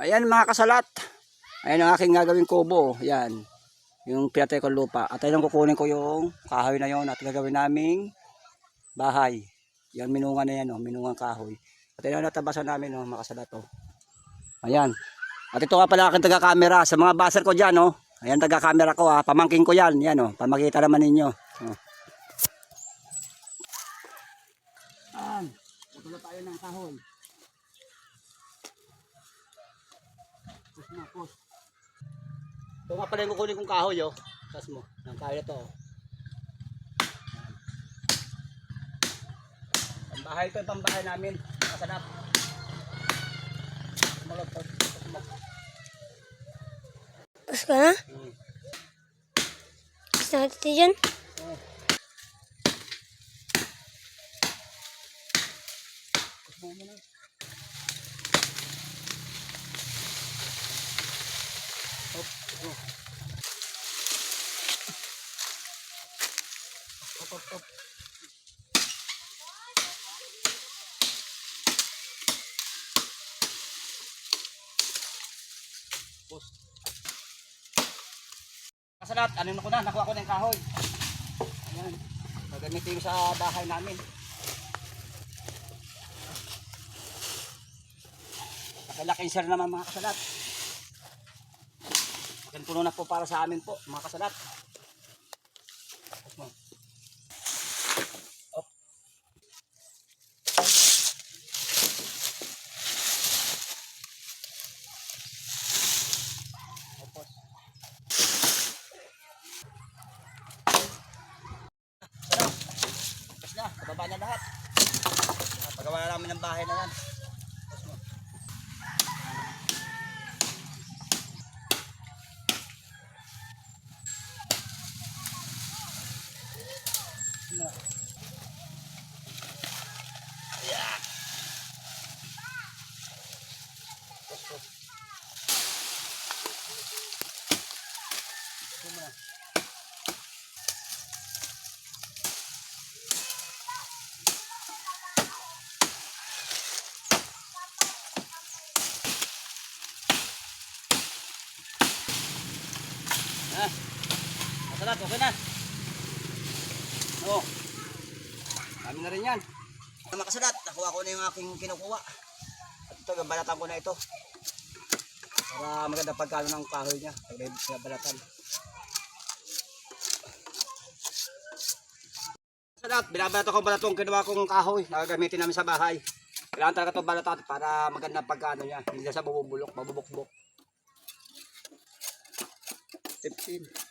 Ayan mga kasalat. Ayan ang aking gagawing kubo. Yan. Yung pinatay ko lupa. At ayun kukunin ko yung kahoy na yon at gagawin naming bahay. Yan minunga na yan, oh, minungang kahoy. At ayun natabasan namin, oh, mga kasalat. Oh. Ayan. At ito nga pala aking taga-camera. Sa mga baser ko dyan, oh. Ayan taga-camera ko, ha. Pamangking ko yan. Yan, oh. Pamakita naman ninyo. Oh. Ayan. Tutulo tayo ng kahoy. Na, pus. Ito nga pala yung kukunin kong kahoy, oh. Tas mo. Ang kahoy na to, oh. Pambahay ito, yung pambahay namin. Masarap. Sumalot. Tapos ka na? Hmm. Tapos natin dyan? Oh. Pus mo muna. Pus. Kasalat, ano na ko na, nakuha ko na yung kahoy. Ayan, gagamitin sa bahay namin. Nakalaking sir naman mga kasalat. Akin puno na po para sa amin po, mga kasalat. Pagawa na namin ng bahay na yan. Na. Ha? Masarap, okay na. Oo. Kami na rin yan. Mga kasalat, nakuha ko na yung aking kinukuha. At ito, gabalatan ko na ito. Para maganda pagkano ng kahoy niya. Pag balatan. Kasalat, binabalatan ko balatong kinuha kong kahoy. Nakagamitin namin sa bahay. Kailangan talaga ito balatan para maganda pagkano niya. Hindi na sa bubulok, mabubukbok. 15.